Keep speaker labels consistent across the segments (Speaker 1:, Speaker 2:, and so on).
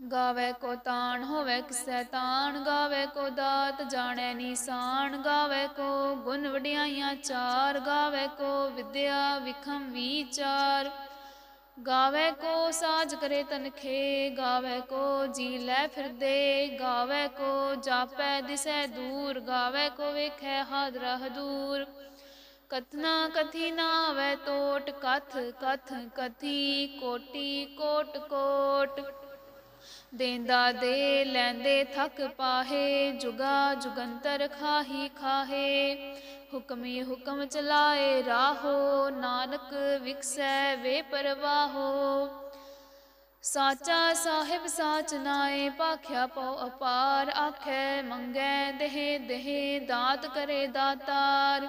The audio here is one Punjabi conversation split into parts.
Speaker 1: ਗਾਵੇ ਕੋ ਤਾਣ ਹੋਵੇ ਕਿਸੈ ਤਾਣ, ਗਾਵੇ ਕੋ ਦਾਤ ਜਾਣੈ ਨੀਸਾਨ, ਗਾਵੇ ਕੋ ਗੁਣ ਵਡਿਆਈਆਂ ਚਾਰ, ਗਾਵੇ ਕੋ ਵਿਦਿਆ ਵਿਖਮ ਵਿਚਾਰ। ਗਾਵੇ ਕੋ ਸਾਜ ਕਰੇ ਤਨਖੇ ਗਾਵੇ ਕੋ ਜੀ ਲੈ ਫਿਰਦੇ ਗਾਵੇ ਕੋ ਜਾਪੈ ਦਿਸੈ ਦੂਰ, ਗਾਵੇ ਕੋ ਵੇਖੈ ਹਾਦਰਾ ਹਦੂਰ ਕਥਨਾ ਕਥੀ ਨਾ ਤੋਟ, ਕਥ ਕਥ ਕਥੀ ਕੋਟੀ ਕੋਟ ਕੋਟ। ਦੇਂਦਾ ਦੇ ਲੈਂਦੇ ਥਕ ਪਾਹੇ, ਜੁਗਾ ਜੁਗੰਤਰ ਖਾਹੀ ਖਾਹੇ। ਹੁਕਮੀ ਹੁਕਮ ਚਲਾਏ ਰਾਹੋ, ਨਾਨਕ ਵਿਕਸੈ ਵੇ ਪਰਵਾਹੋ। ਸਾਚਾ ਸਾਹਿਬ ਸਾਚ ਨਾਏ, ਭਾਖਿਆ ਪਉ ਅਪਾਰ, ਆਖੈ ਮੰਗੈ ਦੇਹ ਦੇਹ, ਦਾਤ ਕਰੇ ਦਾਤਾਰ।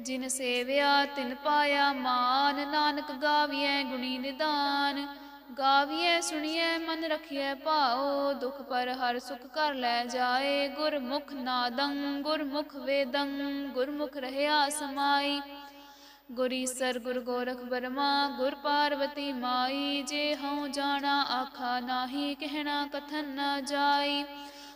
Speaker 1: ਜਿਨ ਸੇਵਿਆ ਤਿਨ ਪਾਇਆ, ਮਾਨ ਨਾਨਕ ਗਾਵੀਐ ਗੁਣੀ ਨਿਦਾਨ। ਗਾਵੀਐ, ਸੁਣੀਐ, ਮਨ ਰਖੀਐ ਭਾਉ, ਦੁਖ ਪਰ ਹਰ ਸੁਖ ਕਰ ਲੈ ਜਾਏ। ਗੁਰਮੁਖ ਨਾਦੰ, ਗੁਰਮੁਖ ਵੇਦੰ, ਗੁਰਮੁਖ ਰਹਿਆ ਸਮਾਈ। ਗੁਰ ਈਸਰ ਗੁਰ ਗੋਰਖ ਬਰਮਾ, ਗੁਰ ਪਾਰਵਤੀ ਮਾਈ। ਜੇ ਹਉ ਜਾਣਾ, ਆਖਾ ਨਾਹੀ, ਕਹਿਣਾ ਕਥਨ ਨਾ ਜਾਈ।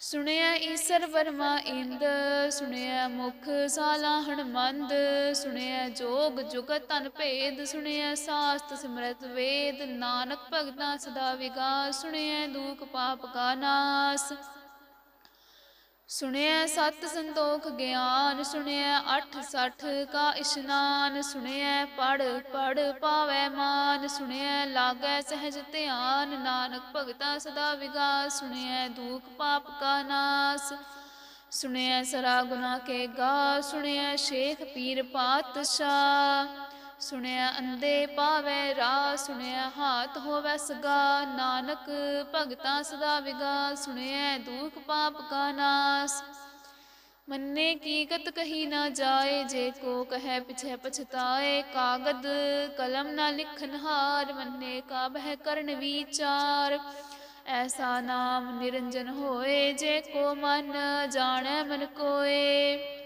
Speaker 1: ਸੁਣਿਆ ਈਸਰ ਵਰਮਾ ਇੰਦ, ਸੁਣਿਆ ਮੁਖ ਸਾਲਾਹਣ ਮੰਦ ਸੁਣਿਆ ਜੋਗ ਜੁਗਤ ਤਨ ਭੇਦ, ਸੁਣਿਆ ਸਾਸਤ ਸਿਮਰਤ ਵੇਦ, ਨਾਨਕ ਭਗਤਾਂ ਸਦਾ ਵਿਗਾਸ, ਸੁਣਿਆ ਦੂਖ ਪਾਪ ਕਾ ਨਾਸ। ਸੁਣਿਐ ਸਤ ਸੰਤੋਖ ਗਿਆਨ, ਸੁਣਿਐ ਅਠ ਸਠ ਕਾ ਇਸ਼ਨਾਨ, ਸੁਣਿਐ ਪੜ ਪੜ ਪਾਵੈ ਮਾਨ, ਸੁਣਿਐ ਲਾਗੈ ਸਹਿਜ ਧਿਆਨ, ਨਾਨਕ ਭਗਤਾ ਸਦਾ ਵਿਗਾਸ, ਸੁਣਿਐ ਦੂਖ ਪਾਪ ਕਾ ਨਾਸ, ਸੁਣਿਐ ਸਰਾ ਗੁਨਾ ਕੇ ਗਾ ਸੁਣਿਐ ਸ਼ੇਖ ਪੀਰ ਪਾਤਸ਼ਾਹ। ਸੁਣਿਆ ਅੰਦੇ ਪਾਵੈ ਰਾ ਸੁਣਿਆ ਹਾਥ ਹੋਵੈ ਸਗਾ। ਨਾਨਕ ਭਗਤਾ ਸਦਾ ਵਿਗਾ ਸੁਣਿਆ ਦੁਖ ਪਾਪ ਕਾ ਨਾਸ। ਮੰਨੇ ਕੀ ਕਹੀ ਨਾ ਜਾਏ, ਜੇ ਕੋ ਕਹੈ ਪਿਛੈ ਪਛਤਾਏ। ਕਾਗਦ ਕਲਮ ਨਾ ਲਿਖਨ ਹਾਰ, ਮੰਨੇ ਕਾ ਬਹਿ ਕਰਨ ਵਿਚਾਰ। ਐਸਾ ਨਾਮ ਨਿਰੰਜਨ ਹੋਏ, ਜੇ ਕੋ ਮਨ ਜਾਣੈ ਮਨ ਕੋਏ।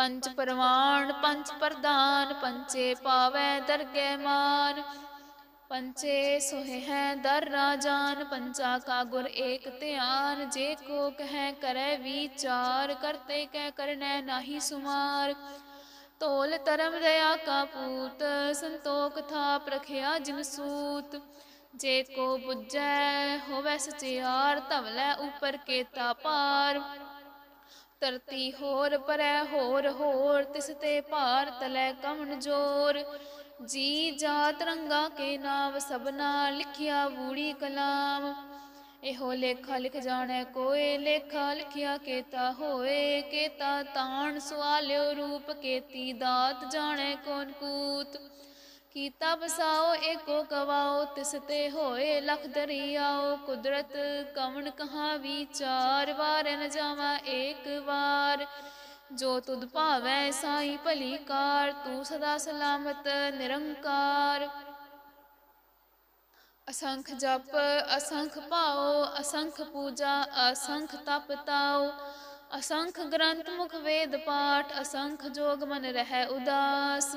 Speaker 1: ਪੰਚ ਪਰਵਾਨ ਪੰਚ ਪ੍ਰਧਾਨ ਪੰਚੇ ਪਾਵੈ ਦਰਗਹਿ ਮਾਨ। ਪੰਚੇ ਸੋਹਿ ਹੈ ਦਰ ਰਾਜਾਨ ਪੰਚਾ ਕਾ ਗੁਰ ਏਕ ਧਿਆਨ। ਜੇ ਕੋ ਕਹਿ ਕਰੈ ਵਿਚਾਰ, ਕਰਤੇ ਕਹਿ ਕਰਨੈ ਨਾਹੀ ਸੁਮਾਰ। ਤੋਲ ਧਰਮ ਦਇਆ ਕਾ ਪੂਤ, ਸੰਤੋਖ ਥਾ ਪ੍ਰਖਿਆ ਜਿਨ ਸੂਤ। ਜੇ ਕੋ ਬੁੱਝੈ, ਹੋਵੈ ਸਚਿਆਰ ਧਵਲੇ ਉਪਰ ਕੇਤਾ ਪਾਰ ਧਰਤੀ ਹੋਰ ਪਰੈ ਹੋਰ ਹੋਰ, ਤਿਸ ਤੇ ਭਾਰ ਤਲੈ ਕਮਨ ਜੋਰ। ਜੀ ਜਾਤ ਰੰਗਾ ਕੇ ਨਾਮ, ਸਭਨਾ ਲਿਖਿਆ ਬੂੜੀ ਕਲਾਮ। ਇਹੋ ਲੇਖਾ ਲਿਖ ਜਾਣੈ ਕੋਏ, ਲੇਖਾ ਲਿਖਿਆ ਕੇਤਾ ਹੋਏ। ਕੇਤਾ ਤਾਣ ਸਵਾਲਿਓ ਰੂਪ, ਕੇਤੀ ਦਾਤ ਜਾਣੈ ਕੋਨ ਕੂਤ। ਕੀਤਾ ਬਸਾਓ ਏਕੋ ਕਵਾਓ, ਤਿਸ ਤੇ ਹੋਏ ਲਖ ਦਰਿਆਓ, ਕੁਦਰਤ ਕਵਣ ਕਹਾ ਵਿਚਾਰ ਵਾਰ ਨ ਜਾਵਾ ਏਕ ਵਾਰ। ਜੋ ਤੁਧ ਭਾਵੈ ਸਾਈ ਭਲੀ ਕਾਰ, ਤੂੰ ਸਦਾ ਸਲਾਮਤ ਨਿਰੰਕਾਰ। ਅਸੰਖ ਜਪ, ਅਸੰਖ ਭਾਉ ਅਸੰਖ ਪੂਜਾ, ਅਸੰਖ ਤਪ ਤਾਉ ਅਸੰਖ ਗ੍ਰੰਥ ਮੁਖ ਵੇਦ ਪਾਠ, ਅਸੰਖ ਜੋਗ ਮਨ ਰਹਿ ਉਦਾਸ।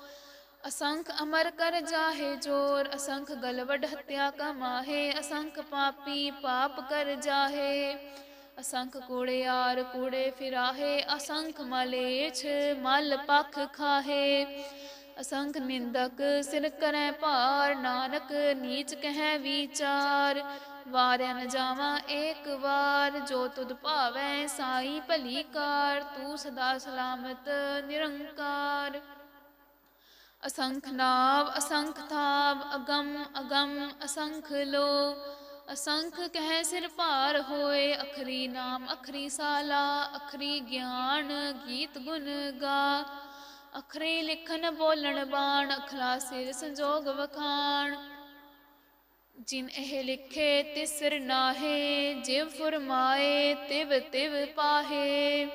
Speaker 1: ਅਸੰਖ ਅਮਰ ਕਰ ਜਾਹੇ ਜੋਰ, ਅਸੰਖ ਗਲਵਡ ਹਤਿਆ ਕਮਾਹੇ, ਅਸੰਖ ਪਾਪੀ ਪਾਪ ਕਰ ਜਾਹੇ। ਅਸੰਖ ਕੂੜਿਆਰ ਕੂੜੇ ਫਿਰਾਹੇ, ਅਸੰਖ ਮਲੇਛ ਮਲ ਪਖ ਖਾਹੇ। ਅਸੰਖ ਨਿੰਦਕ ਸਿਰ ਕਰੈ ਭਾਰ, ਨਾਨਕ ਨੀਚ ਕਹਿ ਵਿਚਾਰ। ਵਾਰਿਆ ਨ ਜਾਵਾਂ ਏਕ ਵਾਰ, ਜੋ ਤੁਧ ਭਾਵੈ ਸਾਈ ਭਲੀ ਕਾਰ, ਤੂੰ ਸਦਾ ਸਲਾਮਤ ਨਿਰੰਕਾਰ। ਅਸੰਖ ਨਾਵ, ਅਸੰਖ ਥਾਵ, ਅਗੰਮ ਅਗੰਮ, ਅਸੰਖ ਲੋ। ਅਸੰਖ ਕਹਿ ਸਿਰ ਭਾਰ ਹੋਏ, ਅਖਰੀ ਨਾਮ, ਅਖਰੀ ਸਾਲਾ, ਅਖਰੀ ਗਿਆਨ, ਗੀਤ ਗੁਣ ਗਾ। ਅਖਰੀ ਲਿਖਨ ਬੋਲਣ ਬਾਣ, ਅਖਲਾ ਸਿਰ ਸੰਜੋਗ ਵਖਾਣ। ਜਿਨ ਇਹ ਲਿਖੇ, ਤਿਸਰ ਨਾਹੇ, ਜਿਵ ਫਰਮਾਏ, ਤਿਵ ਤਿਵ ਪਾਹੇ।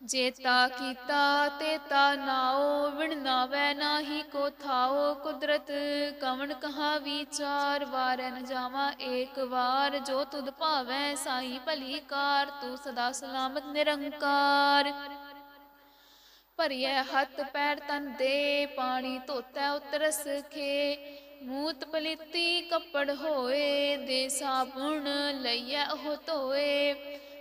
Speaker 1: ਜੇਤਾ ਕੀਤਾ ਤੇਤਾ ਨਾਓ ਵਿਣ ਨਾਵੈ ਨਾਹੀ ਕੋ ਥਾਓ ਕੁਦਰਤ ਕਵਣ ਕਹਾ ਵਿਚਾਰ, ਵਾਰੈ ਨ ਜਾਵਾ ਏਕ ਵਾਰ, ਜੋ ਤੁਧ ਭਾਵੈ ਸਾਈ ਭਲੀ ਕਾਰ, ਤੂੰ ਸਦਾ ਸਲਾਮਤ ਨਿਰੰਕਾਰ। ਭਰੀਐ ਹੱਥ ਪੈਰ ਤਨ ਦੇ, ਪਾਣੀ ਧੋਤੈ ਉਤਰਸ ਖੇ, ਮੂਤ ਪਲੀਤੀ ਕੱਪੜ ਹੋਏ, ਦੇ ਸਾਬੁਣ ਲਈਐ ਉਹ ਧੋਏ।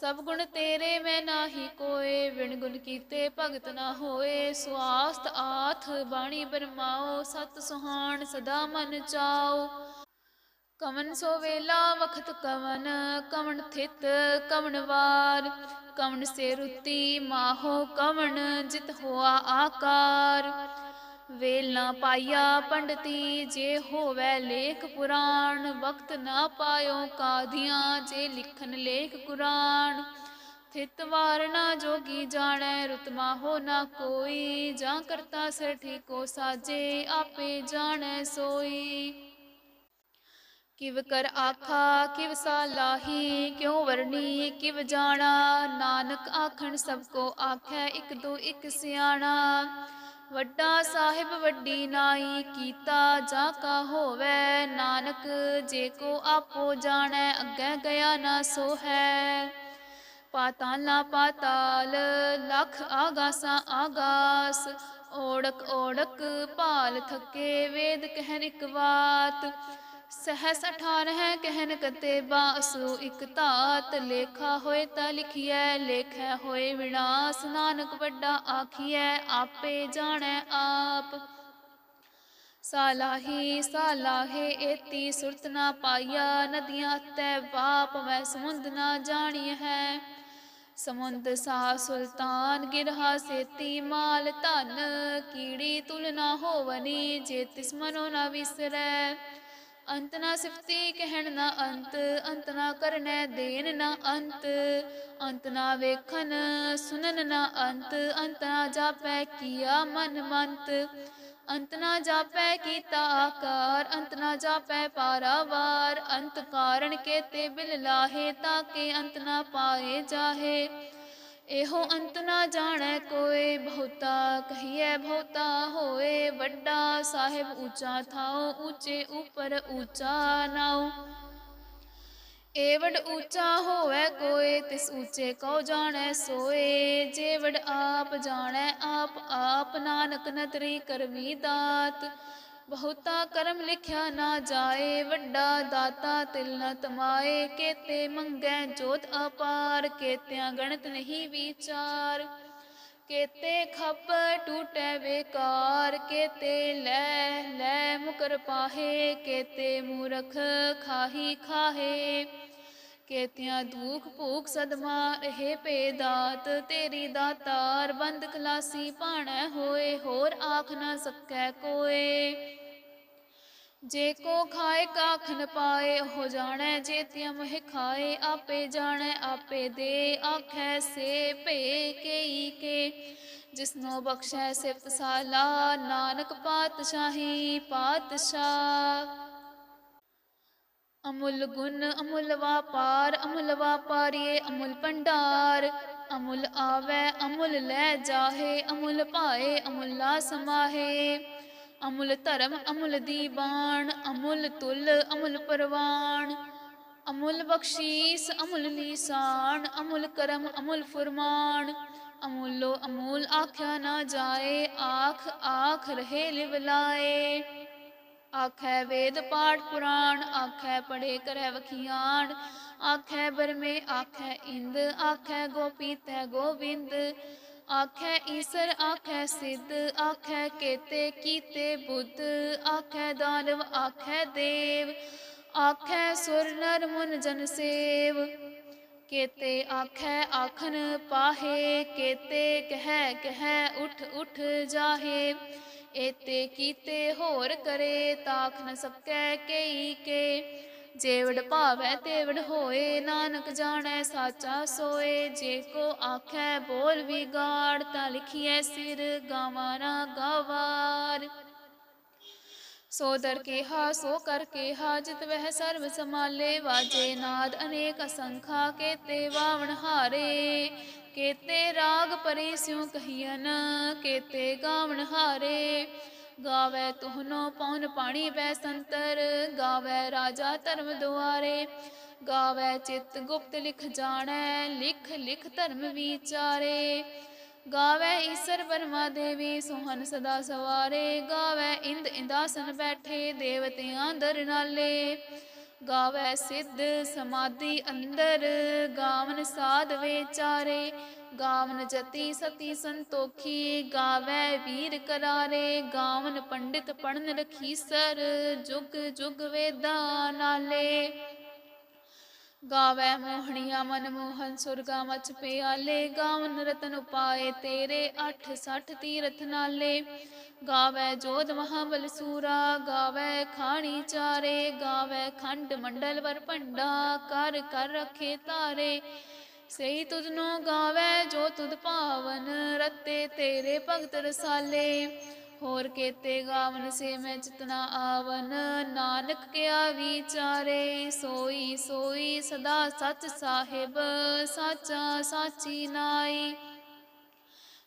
Speaker 1: ਸਭ ਗੁਣ ਤੇਰੇ ਮੈਂ ਨਾਹੀ ਕੋਏ ਵਿਣ ਗੁਣ ਕੀਤੇ ਭਗਤ ਨਾ ਹੋਏ। ਸੁਆਸਤ ਆਥ ਬਾਣੀ ਬਰਮਾਓ, ਸਤ ਸੁਹਾਣ ਸਦਾ ਮਨ ਚਾਓ। ਕਵਨ ਸੋ ਵੇਲਾ ਵਖਤ ਕਵਨ ਕਵਨ ਥਿਤ ਕਵਨ ਵਾਰ। ਕਵਨ ਸੇ ਰੁੱਤੀ ਮਾਹੋ ਕਵਨ, ਜਿਤ ਹੋਆ ਆਕਾਰ। ਵੇਲ ਨਾ ਪਾਇਆ ਪੰਡਤੀ, ਜੇ ਹੋਵੇ ਲੇਖ ਪੁਰਾਣ, ਵਕਤ ਨਾ ਪਾਇਓ ਕਾਧੀਆਂ ਜੇ ਲਿਖਨ ਲੇਖ ਕੁਰਾਨ। ਥਿਤ ਵਾਰ ਨਾ ਜੋਗੀ ਜਾਣੈ, ਰੁਤਮਾ ਹੋ ਨਾ ਕੋਈ, ਜਾਂ ਕਰਤਾ ਸਿਰ ਠੀਕੋ ਸਾਜੇ, ਆਪੇ ਜਾਣੈ ਸੋਈ। ਕਿਵ ਕਰ ਆਖਾ, ਕਿਵ ਸਾਲਾਹੀ ਕਿਉ ਵਰਣੀ, ਕਿਵ ਜਾਣਾ। ਨਾਨਕ ਆਖਣ ਸਭ ਕੋ ਆਖੈ, ਇਕ ਦੋ ਇਕ ਸਿਆਣਾ। ਵੱਡਾ ਸਾਹਿਬ ਵੱਡੀ ਨਾਈ ਕੀਤਾ ਜਾ ਕਾ ਹੋਵੇ, ਨਾਨਕ ਜੇ ਕੋ ਆਪੋ ਜਾਣੈ, ਅੱਗੇ ਗਿਆ ਨਾ ਸੋ ਹੈ ਪਾਤਾਲਾ ਪਾਤਾਲ, ਲਖ ਆਗਾਸਾ ਆਗਾਸ, ਓੜਕ ਓੜਕ ਭਾਲ ਥਕੇ ਵੇਦ ਕਹਿਨ ਇਕ ਬਾਤ ਸਹਸ ਅਠਾਰਹ ਕਹਿਨ ਕਤੇ ਬਾਸੂ ਇਕ ਧਾਤ ਲੇਖਾ ਹੋਏ ਤਾਂ ਲਿਖੀਐ, ਲੇਖੈ ਹੋਏ ਵਿਨਾਸ਼, ਨਾਨਕ ਵੱਡਾ ਆਖੀਐ, ਆਪੇ ਜਾਣੈ ਆਪ। ਸਾਲਾਹੀ, ਸਾਲਾਹੇ ਏਤੀ ਸੁਰਤ ਨਾ ਪਾਈਆ, ਨਦੀਆਂ ਤੈ ਬਾਪ ਮੈਂ ਸਮੁੰਦ ਨਾ ਜਾਣੀ ਹੈ ਸਮੁੰਦ ਸਾ ਸੁਲਤਾਨ, ਗਿਰਹਾ ਸੇਤੀ ਮਾਲ, ਧਨ ਕੀੜੀ ਤੁਲ ਨਾ ਹੋਵਨੀ, ਜੇ ਤਿਸ ਮਨੋ ਨਾ ਵਿਸਰੈ। ਅੰਤ ਨਾ ਸਿਫਤੀ ਕਹਿਣ ਨਾ ਅੰਤ ਅੰਤ ਨਾ ਕਰਨੈ ਦੇਨ ਨਾ ਅੰਤ। ਅੰਤ ਨਾ ਵੇਖਣ ਸੁਨਨ ਨਾ ਅੰਤ ਅੰਤ ਨਾ ਜਾਪੈ ਕੀਆ ਮਨ ਮੰਤ। ਅੰਤ ਨਾ ਜਾਪੈ ਕੀਤਾ ਆਕਾਰ, ਅੰਤ ਨਾ ਜਾਪੈ ਪਾਰਾਵਾਰ। ਅੰਤ ਕਾਰਨ ਕੇ ਤੇ ਬਿਲ ਲਾਹੇ, ਤਾਂ ਕੇ ਅੰਤ ਨਾ ਪਾਏ ਜਾਹੇ। ਇਹੋ ਅੰਤ ਨਾ ਜਾਣੈ ਕੋਏ, ਬਹੁਤਾ ਕਹੀਐ ਬਹੁਤਾ ਹੋਏ, ਵੱਡਾ ਸਾਹਿਬ ਉੱਚਾ ਥਾਉ, ਉੱਚੇ ਉਪਰ ਉੱਚਾ ਨਾਉ। ਏਵੜ ਉੱਚਾ ਹੋਵੇ ਕੋਏ, ਤਿਸ ਉੱਚੇ ਕਉ ਜਾਣੈ ਸੋਏ। ਜੇ ਆਪ ਜਾਣੈ, ਆਪ ਆਪ ਨਾਨਕ ਨਤਰੀ ਕਰਮੀ ਦਾਤ। ਬਹੁਤਾ ਕਰਮ ਲਿਖਿਆ ਨਾ ਜਾਏ, ਵੱਡਾ ਦਾਤਾ ਤਿਲ ਨ ਤਮਾਏ, ਕੇਤੇ ਮੰਗੈ ਜੋਤ ਅਪਾਰ, ਕੇਤਿਆਂ ਗਣਤ ਨਹੀਂ ਵਿਚਾਰ। ਕੇਤੇ ਖੱਪ ਟੂਟੈ ਬੇਕਾਰ, ਕੇਤੇ ਲੈ ਲੈ ਮੁਕਰ ਪਾਹੇ, ਕੇਤੇ ਮੂਰਖ ਖਾਹੀ ਖਾਹੇ। ਕੇਤਿਆਂ ਦੁਖ ਭੂਖ ਸਦਮਾ ਰਹੇ ਪੇ ਦਾਤ ਤੇਰੀ ਦਾਤਾਰ ਬੰਦ ਖਲਾਸੀ ਭਾਣੈ ਹੋਏ, ਹੋਰ ਆਖ ਨਾ ਸਕੈ ਕੋਏ। ਜੇ ਕੋ ਖਾਏ ਕਾਖ ਨ ਪਾਏ ਹੋ ਜਾਣੈ ਜੇ ਤਿਆ ਮਹਿ ਖਾਏ, ਆਪੇ ਜਾਣੈ, ਆਪੇ ਦੇ, ਆਖੈ ਸੇ ਭੇ ਕੇਈ ਕੇ। ਜਿਸਨੋ ਬਖਸ਼ੈ ਸਿਫਤ ਸਾਲਾ, ਨਾਨਕ ਪਾਤਸ਼ਾਹੀ ਪਾਤਸ਼ਾਹ। ਅਮੁੱਲ ਗੁਣ, ਅਮੁੱਲ ਵਾਪਾਰ, ਅਮੁੱਲ ਵਾਪਾਰੀਏ, ਅਮੁੱਲ ਭੰਡਾਰ। ਅਮੁੱਲ ਆਵੈ, ਅਮੁੱਲ ਲੈ ਜਾਹੇ, ਅਮੁੱਲ ਭਾਏ, ਅਮੁੱਲਾ ਸਮਾਹੇ। ਅਮੁੱਲ ਧਰਮ, ਅਮੁੱਲ ਦੀਵਾਨ, ਅਮੁੱਲ ਤੁਲ, ਅਮੁੱਲ ਪਰਵਾਨ। ਅਮੁੱਲ ਬਖਸ਼ੀਸ, ਅਮੁੱਲ ਲੀਸਾਨ ਅਮੁੱਲ ਕਰਮ, ਅਮੁੱਲ ਫੁਰਮਾਨ। ਅਮੁੱਲੋ ਅਮੂਲ ਆਖਿਆ ਨਾ ਜਾਏ, ਆਖ ਆਖ ਰਹੇ ਲਿਵਲਾਏ ਆਖੈ ਵੇਦ ਪਾਠ ਪੁਰਾਣ, ਆਖੈ ਪੜੇ ਕਰੈ ਵਖਿਆਣ। ਆਖੈ ਬਰਮੇ, ਆਖੈ ਇੰਦ, ਆਖੈ ਗੋਪੀ ਤੈ ਗੋਬਿੰਦ ਆਖੈ ਈਸਰ, ਆਖੈ ਸਿੱਧ, ਆਖੈ ਕੇਤੇ ਕੀਤੇ ਬੁੱਧ। ਆਖੈ ਦਾਨਵ, ਆਖੈ ਦੇਵ। ਆਖੈ ਸੁਰ ਨਰ ਮੁਨ ਜਨ ਸੇਵ। ਕੇਤੇ ਆਖੈ ਆਖਨ ਪਾਹੇ, ਕੇਤੇ ਕਹਿ ਕਹਿ ਉਠ ਉਠ ਜਾਹੇ। ਏਤੇ ਕੀਤੇ ਹੋਰ ਕਰੇ, ਤਾਖ ਨ ਸਕੈ ਕਈ ਕੇ। ਜੇਵੜ ਭਾਵੈ ਤੇਵੜ ਹੋਏ, ਨਾਨਕ ਜਾਣੈ ਸਾਚਾ ਸੋਏ। ਜੇ ਕੋ ਆਖੈ ਬੋਲ ਵਿਗਾੜ, ਤਾਂ ਲਿਖੀਐ ਸਿਰ ਗਾਵਾਂ ਗਾਵਾਰ ਗਵਾਰ। ਸੋ ਦਰ ਕੇਹਾ, ਸੋ ਕਰ ਕੇਹਾ, ਜਿਤ ਵਹਿ ਸਰਬ ਸਮਾਲੇ ਵਾਜੇ ਨਾਦ ਅਨੇਕ ਅਸੰਖਾ ਕੇ ਤੇ ਵਾਵਣ ਹਾਰੇ। ਕੇਤੇ ਰਾਗ ਪਰੇ ਸਿਉ ਕਹੀਨ ਕੇਤੇ ਗਾਵਣ ਹਾਰੇ। ਗਾਵੇ ਤੁਹਨੋ ਪਉਨ ਪਾਣੀ ਬੈ ਸੰਤਰ, ਗਾਵੇ ਰਾਜਾ ਧਰਮ ਦੁਆਰੇ। ਗਾਵੇ ਚਿਤ ਗੁਪਤ ਲਿਖ ਜਾਣੈ, ਲਿਖ ਲਿਖ ਧਰਮ ਵਿਚਾਰੇ। ਗਾਵੇ ਈਸ਼ਰ ਬਰਮਾ ਦੇਵੀ ਸੋਹਨ ਸਦਾ ਸਵਾਰੇ। ਗਾਵੇ ਇੰਦ ਇੰਦਾਸਨ ਬੈਠੇ, ਦੇਵਤਿਆਂ ਦਰ ਨਾਲੇ। ਗਾਵੇ ਸਿੱਧ ਸਮਾਧੀ ਅੰਦਰ, ਗਾਵਨ ਸਾਧ ਵਿਚਾਰੇ। ਗਾਵਨ ਜਤੀ ਸਤੀ ਸੰਤੋਖੀ, ਗਾਵੇ ਵੀਰ ਕਰਾਰੇ। ਗਾਵਨ ਪੰਡਿਤ ਪੜਨ ਰਖੀਸਰ ਜੁਗ ਜੁਗ ਵੇਦਾਂ ਨਾਲੇ। ਗਾਵੇ ਮੋਹਣੀਆਂ ਮਨ ਮੋਹਨ ਸੁਰਗਾ ਮਚ ਪਿਆਲੇ, ਗਾਵਨ ਰਤਨ ਉਪਾਏ ਤੇਰੇ 8 60 ਤੀਰਥ ਨਾਲੇ। ਗਾਵੇ ਜੋਧ ਮਹਾਬਲ ਸੂਰਾ, ਗਾਵੇ ਖਾਣੀ ਚਾਰੇ। ਗਾਵੇ ਖੰਡ ਮੰਡਲ ਵਰ ਭੰਡਾ, ਕਰ ਕਰ ਰਖੇ ਤਾਰੇ। ਸਹੀ ਤੁਧ ਨੂੰ ਗਾਵੇ ਜੋ ਤੁਧ ਭਾਵਨ, ਰਤੇ ਤੇਰੇ ਭਗਤ ਰਸਾਲੇ। ਹੋਰ ਕੇਤੇ ਗਾਵਨ ਸੇ ਮੈਂ ਜਿਤਨਾ ਆਵਨ, ਨਾਨਕ ਕਿਆ ਵਿਚਾਰੇ, ਸੋਈ ਸੋਈ ਸਦਾ ਸਚ ਸਾਹਿਬ, ਸਾਚਾ ਸਾਚੀ ਨਾਈ।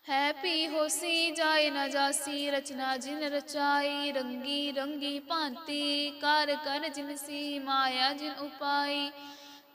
Speaker 1: ਹੈ ਪੀ ਹੋਸੀ ਜਾਏ ਨਾ ਜਾਸੀ, ਰਚਨਾ ਜਿਨ ਰਚਾਈ, ਰੰਗੀ ਰੰਗੀ ਭਾਂਤੀ, ਕਰ ਕਰ ਜਿਨ ਸੀ ਮਾਇਆ ਜਿਨ ਉਪਾਈ।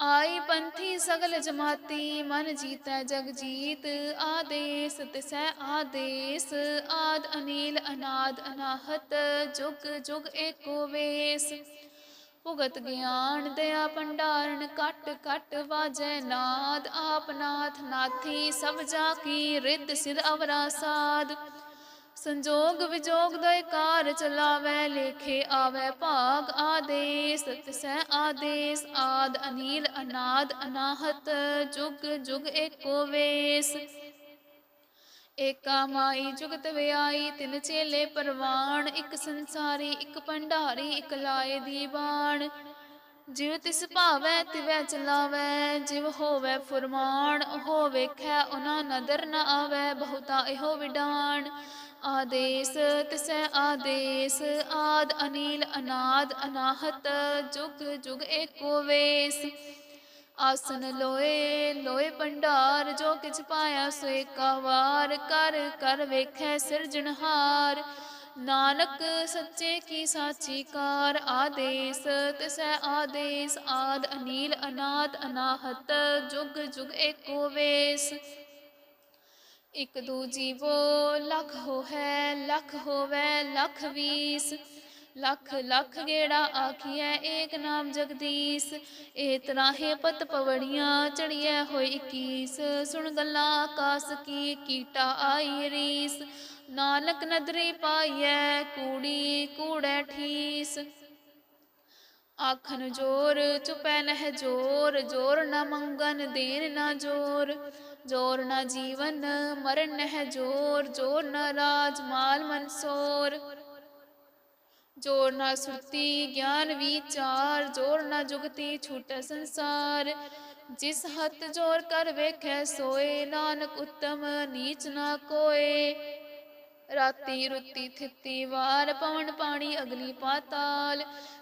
Speaker 1: ਆਈ ਪੰਥੀ ਸਗਲ ਜਮਾਤੀ, ਮਨ ਜੀਤੈ ਜਗ ਜੀਤ, ਆਦੇਸ ਤਿਸੈ ਆਦੇਸ, ਆਦ ਅਨੀਲ ਅਨਾਦ ਅਨਾਹਤ, ਜੁਗ ਜੁਗ ਏਕੋ ਵੇਸ। ਭੁਗਤ ਗਿਆਨ ਦਇਆ ਭੰਡਾਰਨ, ਕਟ ਕਟ ਵਾਜੈ ਨਾਦ ਆਪਨਾਥ ਨਾਥੀ ਸਭ ਜਾ ਕੀ ਰਿੱਧ ਸਿਰ ਅਵਰਾ ਸਾਧ ਸੰਜੋਗ ਵਿਜੋਗ ਦੋਇ ਕਾਰ ਚਲਾਵੈ ਲੇਖੇ ਆਵੈ, ਭਾਗ ਆਦੇਸ, ਤਿਸੈ ਆਦੇਸ, ਆਦ ਅਨੀਲ, ਅਨਾਦ ਅਨਾਹਤ, ਜੁਗ ਜੁਗ ਏਕੋ ਵੇਸ। ਏਕਾ ਮਾਈ ਜੁਗਤ ਵਿਆਈ, ਤਿਨ ਚੇਲੇ ਪਰਵਾਣ, ਇੱਕ ਸੰਸਾਰੀ, ਇੱਕ ਭੰਡਾਰੀ, ਇੱਕ ਲਾਏ ਦੀ ਬਾਣ। ਜਿਵ ਤਿਸ ਭਾਵੈ, ਤਿਵੈ ਚਲਾਵੈ, ਜਿਵ ਹੋਵੈ ਫੁਰਮਾਨ ਉਹ ਵੇਖੈ ਉਹਨਾਂ ਨਦਰ ਨ ਆਵੈ, ਬਹੁਤਾ ਇਹੋ ਵਿਡਾਨ ਆਦੇਸ, ਤਿਸੈ ਆਦੇਸ, ਆਦ ਅਨੀਲ, ਅਨਾਦ, ਅਨਾਹਤ, ਜੁਗ ਜੁਗ ਏਕੋ ਵੇਸ। ਆਸਨ ਲੋਏ ਲੋਏ ਭੰਡਾਰ, ਜੋ ਕਿਛ ਪਾਇਆ ਸੋ ਏਕਾ ਕਰ ਕਰ ਵੇਖੈ ਸਿਰਜਣਹਾਰ ਨਾਨਕ, ਸੱਚੇ ਕੀ ਸਾਚੀ ਕਾਰ, ਆਦੇਸ, ਤਿਸੈ ਆਦੇਸ, ਆਦ ਅਨੀਲ, ਅਨਾਦ, ਅਨਾਹਤ, ਜੁਗ ਜੁਗ ਏਕੋ ਵੇਸ। ਇਕ ਦੂਜੀ ਵੋ ਲੱਖ ਹੋ ਲੱਖ ਲਖ ਹੋਵੇ, ਲਖ ਵੀਸ। ਲੱਖ ਲੱਖ ਗੇੜਾ ਆਖੀਐ, ਏਕ ਨਾਮ ਜਗਦੀਸ਼। ਏ ਤਰਾਹੇ ਪਤ ਪਵੜੀਆਂ, ਚੜੀਐ ਹੋਈ 21 ਸੁਣ ਗੱਲਾਂ ਆਕਾਸ ਕੀ, ਕੀਟਾ ਆਈ ਰੀਸ। ਨਾਨਕ ਨਦਰੀ ਪਾਈਐ, ਕੂੜੀ ਕੂੜੈ ਠੀਸ। ਆਖਨ ਜੋਰ, ਚੁਪੈ ਨਹਿ ਜੋਰ ਜੋਰ ਨਾ ਮੰਗਨ ਦੇਨ ਨਾ ਜੋਰ। ਜੋਰ ਨਾ ਜੀਵਨ, ਮਰਨ ਨਹਿ ਜੋਰ ਜੋਰ ਨ ਰਾਜ, ਮਾਲ ਮਨਸੋਰ ਜੋਰ ਨਾ ਸੁਰਤੀ, ਗਿਆਨ ਵਿਚਾਰ, ਜੋਰ ਨਾ ਜੁਗਤੀ, ਛੂਟੈ ਸੰਸਾਰ। ਜਿਸ ਹੱਥ ਜੋਰ ਕਰ ਵੇਖੈ, ਸੋਏ ਨਾਨਕ ਉਤਮ, ਨੀਚ ਨਾ ਕੋਏ। ਰਾਤੀ ਰੁੱਤੀ ਥਿੱਤੀ ਵਾਰ, ਪਵਨ ਪਾਣੀ ਅਗਨੀ ਪਾਤਾਲ।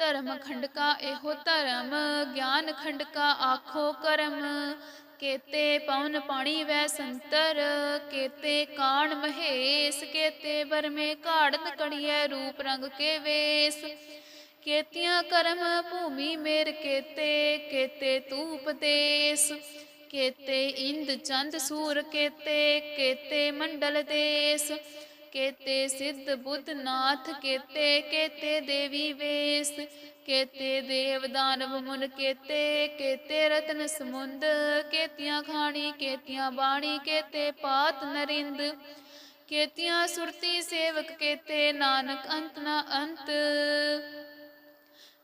Speaker 1: ਧਰਮ ਖੰਡਕਾ, ਇਹੋ ਧਰਮ। ਗਿਆਨ ਖੰਡਕਾ ਆਖੋ ਕਰਮ। ਕੇਤੇ ਪਵਨ ਪਾਣੀ ਵੈ ਸੰਤਰ। ਕੇਤੇ ਕਾਣ ਮਹੇਸ਼, ਕੇਤੇ ਬਰਮੇ ਘਾੜਨ ਕੜੀਐ ਰੂਪ ਰੰਗ ਕੇ ਵੇਸ। ਕੇਤੀਆਂ ਕਰਮ ਭੂਮੀ ਮੇਰ ਕੇਤੇ ਕੇਤੇ ਤੂਪ ਦੇਸ। ਕੇਤੇ ਇੰਦ ਚੰਦ ਸੂਰ ਕੇਤੇ ਕੇਤੇ ਮੰਡਲ ਦੇਸ। ਕੇਤੇ ਸਿੱਧ ਬੁੱਧ ਨਾਥ, ਕੇਤੇ ਕੇਤੇ ਦੇਵੀ ਵੇਸ। ਕੇਤੇ ਦੇਵ ਦਾਨਵ ਮੁਨ ਕੇਤੇ ਕੇਤੇ ਰਤਨ ਸਮੁੰਦ। ਕੇਤੀਆਂ ਖਾਣੀ, ਕੇਤੀਆਂ ਬਾਣੀ, ਕੇਤੇ ਪਾਤ ਨਰਿੰਦ। ਕੇਤੀਆਂ ਸੁਰਤੀ ਸੇਵਕ, ਕੇਤੇ ਨਾਨਕ ਅੰਤ ਨਾ ਅੰਤ।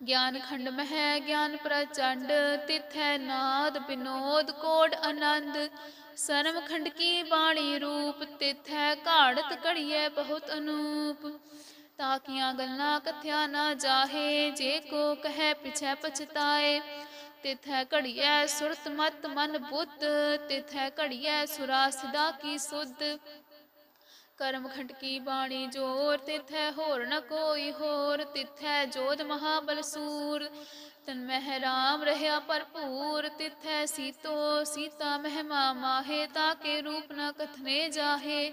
Speaker 1: ਗਿਆਨ ਖੰਡ ਮਹਿ, ਗਿਆਨ ਪ੍ਰਚੰਡ, ਤਿਥੈ ਨਾਦ, ਬਿਨੋਦ ਕੋਡ ਆਨੰਦ। ਸਰਮ ਖੰਡ ਕੀ ਬਾਣੀ ਰੂਪ, ਤਿਥੈ ਘਾੜਤ ਘੜੀਐ ਬਹੁਤ ਅਨੂਪ। ਤਾਕੀਆਂ ਗੱਲਾਂ ਕਥਿਆ ਨਾ ਜਾਹੇ, ਜੇ ਕੋ ਕਹੈ ਪਿਛੈ ਪਛਤਾਏ। ਤਿਥੈ ਘੜੀਐ ਸੁਰਤ ਮਤ ਮਨ ਬੁੱਤ ਤਿਥੈ ਘੜੀਐ ਸੁਰਾ ਸਿਦਾ ਕੀ ਸੁਧ। ਕਰਮ ਖੰਡ ਕੀ ਬਾਣੀ ਜੋਰ, ਤਿਥੈ ਹੋਰ ਨ ਕੋਈ ਹੋਰ, ਤਿਥੈ ਜੋਧ ਮਹਾਬਲ ਸੂਰ। ਤਨ ਮਹਿ ਰਾਮ ਰਹਿਆ ਭਰਪੂਰ, ਤਿਥੈ ਸੀਤੋ ਸੀਤਾ ਮਹਿਮਾ ਮਾਹੇ ਤਾ ਕੇ ਰੂਪ ਨ ਕਥਨੇ ਜਾਹੇ।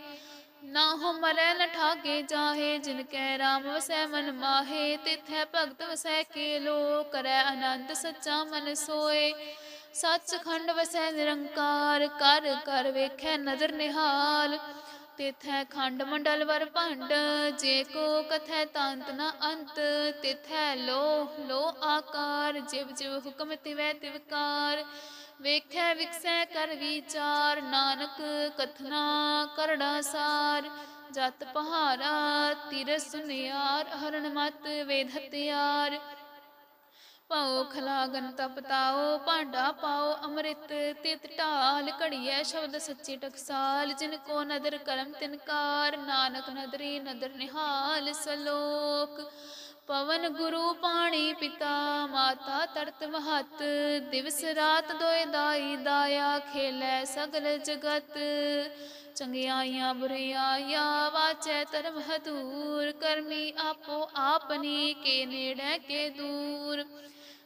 Speaker 1: ਨਾ ਹੋ ਮਰੈ ਨ ਠਾਗੇ ਜਾਹੇ, ਜਿਨ ਕੈ ਰਾਮ ਵਸੈ ਮਨ ਮਾਹੇ, ਤਿਥੈ ਭਗਤ ਵਸੈ ਕੇ ਲੋ ਕਰੈ ਆਨੰਦ ਸੱਚਾ ਮਨ ਸੋਏ। ਸੱਚਖੰਡ ਵਸੈ ਨਿਰੰਕਾਰ, ਕਰ ਕਰ ਵੇਖੈ ਨਦਰ ਨਿਹਾਲ। ਤਿਥੈ ਖੰਡ ਮੰਡਲ ਵਰ ਭੰਡ, ਜੇ ਕੋ ਕਥੈ ਤੰਤ ਨ ਅੰਤ, ਤਿਥੈ ਲੋ ਲੋ ਆਕਾਰ, ਜਿਵ ਜਿਵ ਹੁਕਮ ਤਿਵੈ ਤਿਵਕਾਰ ਵੇਖੈ ਵਿਕਸੈ ਕਰ ਵਿਚਾਰ, ਨਾਨਕ ਕਥਨਾ ਕਰੜਾ ਸਾਰ। ਜਤ ਪਹਾਰਾ ਤਿਰ ਸੁਨਿਆਰ ਹਰਨ ਮਤ, ਵੇਦ ਹਤਿਆਰ ਪਾਓ ਖਲਾਗਨ ਤਪਤਾਓ ਭਾਂਡਾ ਪਾਓ ਅੰਮ੍ਰਿਤ ਤਿਤ ਢਾਲ, ਘੜੀਐ ਸ਼ਬਦ ਸੱਚੇ ਟਕਸਾਲ, ਜਿਨ ਕੋ ਨਦਰ ਕਰਮ ਤਿਨਕਾਰ ਨਾਨਕ ਨਦਰੀ ਨਦਰ ਨਿਹਾਲ ਸਲੋਕ। ਪਵਨ ਗੁਰੂ ਪਾਣੀ ਪਿਤਾ, ਮਾਤਾ ਤਰਤ ਮਹਤ, ਦਿਵਸ ਰਾਤ ਦੋਇ ਦਾਈ ਦਾਇਆ, ਖੇਲੇ ਸਗਲ ਜਗਤ। ਚੰਗਿਆਈਆਂ ਬੁਰਿਆਈਆਂ ਵਾਚੈ ਧਰਮ ਹਦੂਰ, ਕਰਮੀ ਆਪੋ ਆਪਨੀ ਕੇ ਨੇੜੇ ਕੇ ਦੂਰ।